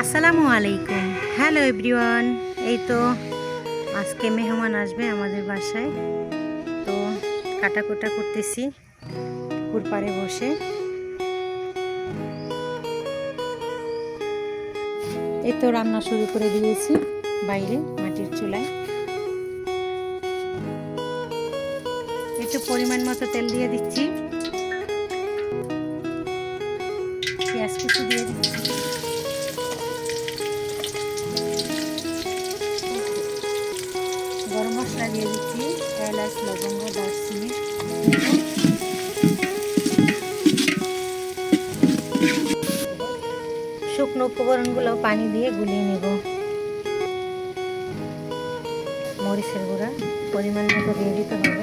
আসসালামু আলাইকুম। Hello everyone এই তো, আজকে মেহমান আসবে আমাদের বাসায়। তো, কাটাকুটা করতেছি পুকুর পাড়ে বসে। এই তো রান্না শুরু করে দিয়েছি, বাইরে, মাটির চুলায়। একটু পরিমাণ মতো তেল দিয়ে দিচ্ছি। পেঁয়াজ কুচি দিয়ে দিচ্ছি। মশলা দিয়ে দিচ্ছি, এলাচ, লবঙ্গ, দারচিনি। শুকনো উপকরণগুলো পানি দিয়ে গুলিয়ে নেব। মরিচের গুঁড়া, পরিমাণ মতো দিয়ে দিতে হবে।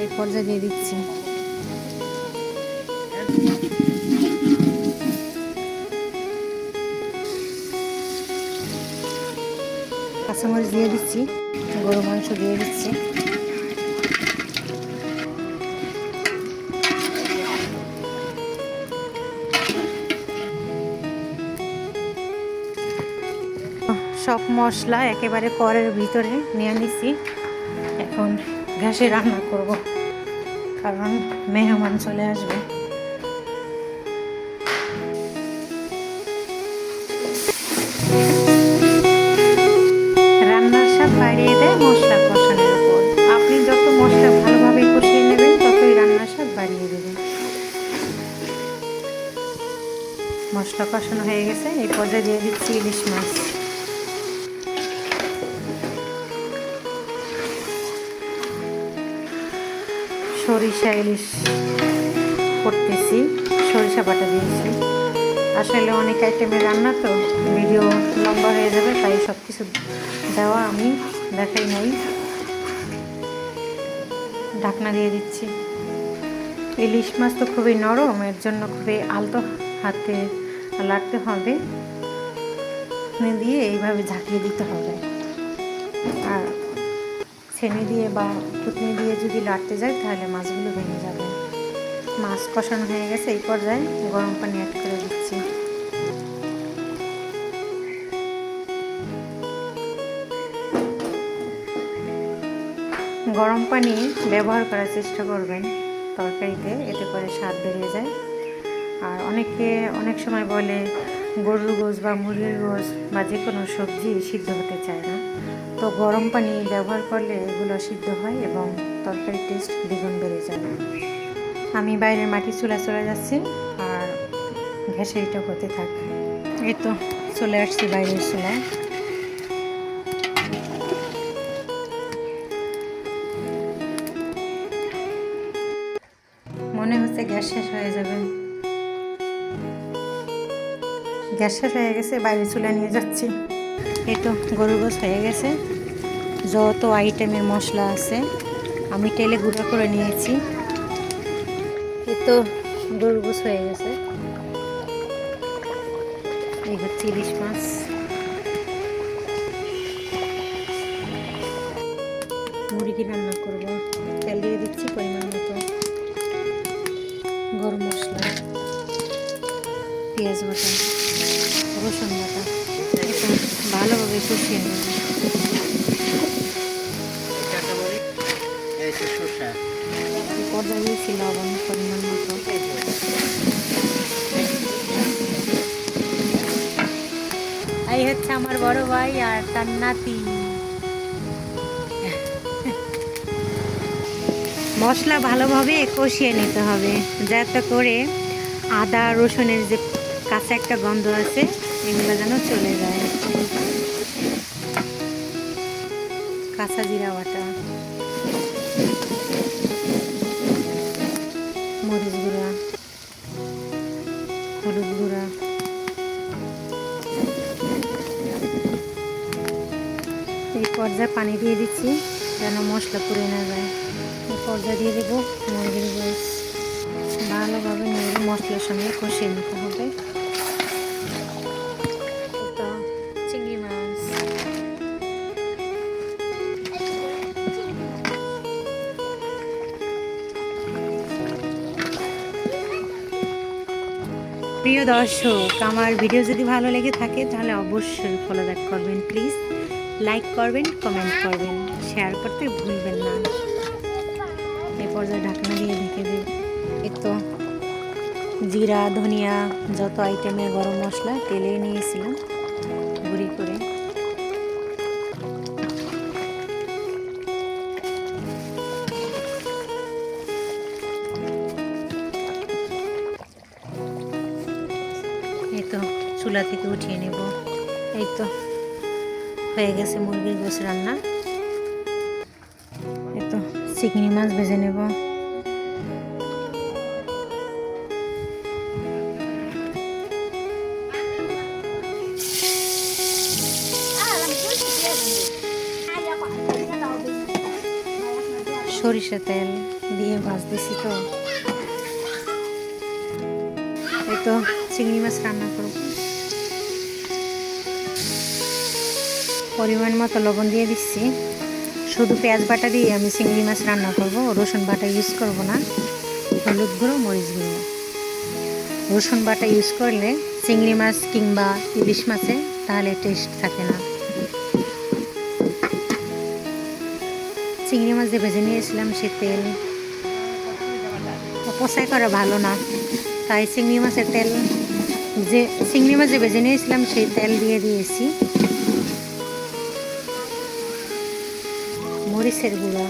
এই পর্যায়ে দিয়ে দিচ্ছি। কাঁচামরিচ দিয়ে দিচ্ছি গরু মাংস দিয়ে দিচ্ছি। সব মশলা একেবারে করের ভিতরে নিয়ে নিচ্ছি। এখন গ্যাসে রান্না করব, কারণ মেহমান চলে আসবে। স্বাদ দেবেন মশলা কষানো হয়ে গেছে, এই পর্যায়ে দিয়ে দিচ্ছি ইলিশ মাছ। সরিষা ইলিশ করতেছি, সরিষা বাটা দিয়েছি। আসলে অনেক আইটেমের রান্না তো, ভিডিও লম্বা হয়ে যাবে, তাই সব কিছু দেওয়া আমি দেখাই নাই। ঢাকনা দিয়ে দিচ্ছি। ইলিশ মাছ তো খুবই নরম, এর জন্য খুবই আলতো হাতে লাড়তে হবে। দিয়ে এইভাবে ঝাঁকিয়ে দিতে হবে। আর ছেনি দিয়ে বা কুটনি দিয়ে যদি লাড়তে যায়, তাহলে মাছগুলো ভেঙে যাবে। মাছ কষানো হয়ে গেছে, এই পর্যায়ে গরম পানি অ্যাড করে দিচ্ছি। গরম পানি ব্যবহার করার চেষ্টা করবেন। তরকারিতে এতে করে স্বাদ বেড়ে যায়। আর অনেকে অনেক সময় বলে গরুর গোস বা মুরগির গোস বা যে কোনো সবজি সিদ্ধ হতে চায় না। তো গরম পানি ব্যবহার করলে এগুলো সিদ্ধ হয় এবং তরকারির টেস্ট দ্বিগুণ বেড়ে যায়। আমি বাইরের মাটি চুলা চলে যাচ্ছি আর ঘেসে এটা হতে থাক। এই তো চলে আসছি বাইরের চুলায়। হচ্ছে গ্যাস শেষ হয়ে যাবে। গ্যাস শেষ হয়ে গেছে, বাইরে চুলে নিয়ে যাচ্ছি। এই তো গরুর গোস হয়ে গেছে। যত আইটেমের মশলা আছে, আমি তেলে গুঁড়ো করে নিয়েছি। এই তো গরুর গোস হয়ে গেছে। এই হচ্ছে ইলিশ মাছ। মুরগি রান্না করব। তেল দিয়ে দিচ্ছি পরিমাণ গরম মশলা পেঁয়াজ বাটা রসুন বাটা এটা ভালোভাবে কষিয়ে নেব। লবণ পরিমাণ মতো। এই হচ্ছে আমার বড় ভাই আর তার নাতি। মশলা ভালোভাবে কষিয়ে নিতে হবে। যাতে করে আদা, রসুনের যে কাঁচা একটা গন্ধ আছে, এগুলো যেন চলে যায়। কাঁচা জিরা বাটা। মরিচ গুঁড়া। হলুদ গুঁড়া। এই পর্যায়ে পানি দিয়ে দিচ্ছি, যেন মশলা পুড়ে না যায়। পর্দা দিয়ে দেবো মুরগির গোস ভালোভাবে মুরগি মশলার সঙ্গে কষিয়ে নিতে হবে। চিংড়ি মাছ। প্রিয় দর্শক, আমার ভিডিও যদি ভালো লেগে থাকে, তাহলে অবশ্যই ফলো ব্যাক করবেন প্লিজ লাইক করবেন কমেন্ট করবেন শেয়ার করতে ভুলবেন না। পর্যায়ে ঢাকনা দিয়ে ঢেকে দিই। এই তো জিরা, ধনিয়া যত আইটেমে গরম মশলা তেলে নিয়েছিলাম। গুঁড়ি করে। এই তো চুলা থেকে উঠিয়ে নেব। এই তো হয়ে গেছে মুরগির গোস রান্না। চিংড়ি মাছ ভেজে নেব সরিষা তেল দিয়ে ভাজতেছি তো এই তো চিংড়ি মাছ রান্না করব পরিমাণ মতো লবণ দিয়ে দিচ্ছি শুধু পেঁয়াজ বাটা দিয়ে আমি চিংড়ি মাছ রান্না করব। রসুন বাটা ইউজ করব না। হলুদ গুঁড়ো, মরিচ গুঁড়ো। রসুন বাটা ইউজ করলে চিংড়ি মাছ কিংবা ইলিশ মাছে তাহলে টেস্ট থাকে না। চিংড়ি মাছ যে ভেজে নিয়েছিলাম সে তেল অপচয় করা ভালো না। তাই চিংড়ি মাছের তেল যে চিংড়ি মাছ যে ভেজে নিয়েছিলাম সেই তেল দিয়ে দিয়েছি। মরিচের গুঁড়া,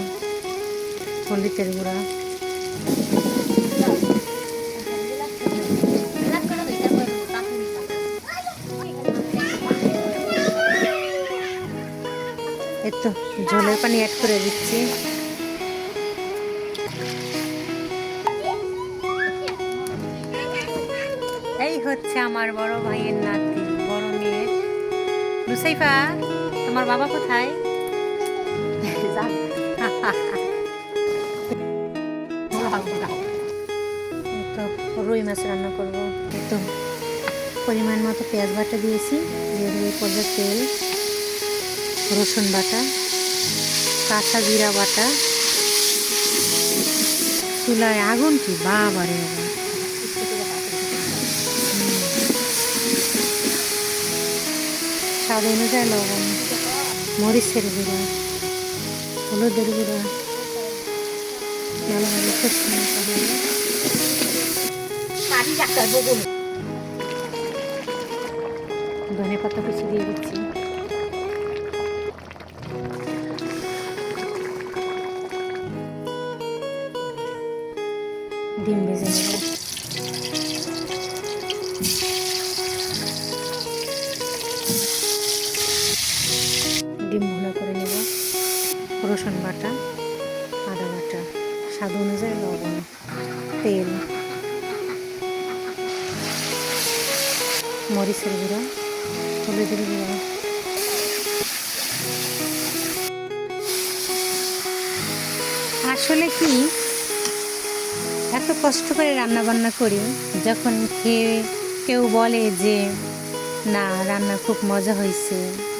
হলুদের গুঁড়া। এই তো ঝোলের পানি অ্যাড করে দিচ্ছি। এই হচ্ছে আমার বড় ভাইয়ের নাতি, বড় মেয়ের লুসাইফা তোমার বাবা কোথায়? তো রুই মাছ রান্না করব। তো পরিমাণ মতো পেঁয়াজ বাটা দিয়েছি, দিয়ে দিয়ে পর্যায়ে তেল, রসুন বাটা, কাঁচা জিরা বাটা। চুলায় আগুন কি বাবারে বাবা। স্বাদ অনুযায়ী লবণ, মরিচের গুঁড়ো। হলুদের গুঁড়ো ভালোভাবে নিতে হবে। ধনে পাতা কুচি দিয়ে দিচ্ছি। ডিম ভেজে নেব। রসুন বাটা আদা বাটা স্বাদ অনুযায়ী লবণ তেল। মরিচের গুঁড়া, হলুদের গুঁড়ো। আসলে কি, এত কষ্ট করে রান্না বান্না করি, যখন খেয়ে কেউ বলে যে, না রান্না খুব মজা হয়েছে,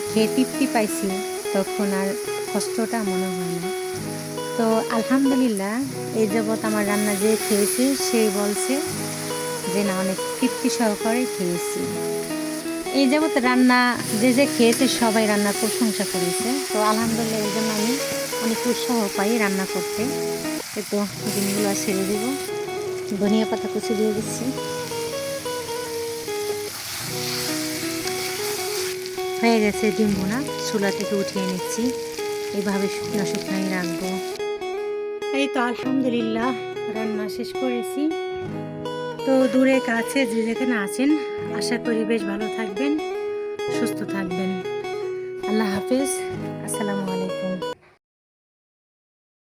খেয়ে তৃপ্তি পাইছি, তখন আর কষ্টটা মনে হয় না। তো আলহামদুলিল্লাহ এই যাবৎ আমার রান্না যে খেয়েছে সেই বলছে যে, না, অনেক তৃপ্তি সহকারে খেয়েছি। এই যাবৎ রান্না যে যে খেয়েছে সবাই রান্নার প্রশংসা করেছে। তো আলহামদুলিল্লাহ এই জন্য আমি অনেক উৎসাহ পাই রান্না করতে। তো ডিমগুলো ছেড়ে দেব। ধনিয়া পাতা কুচি দিয়ে দিচ্ছি। হয়ে গেছে ডিম চুলা থেকে উঠিয়ে নিচ্ছি। এইভাবে শুকনো শুকনাই রাখব। এই তো আলহামদুলিল্লাহ, রান্না শেষ করেছি। তো দূরে কাছে যে যেখানে আছেন, আশা করি বেশ ভালো থাকবেন, সুস্থ থাকবেন। আল্লাহ হাফিজ, আসসালামু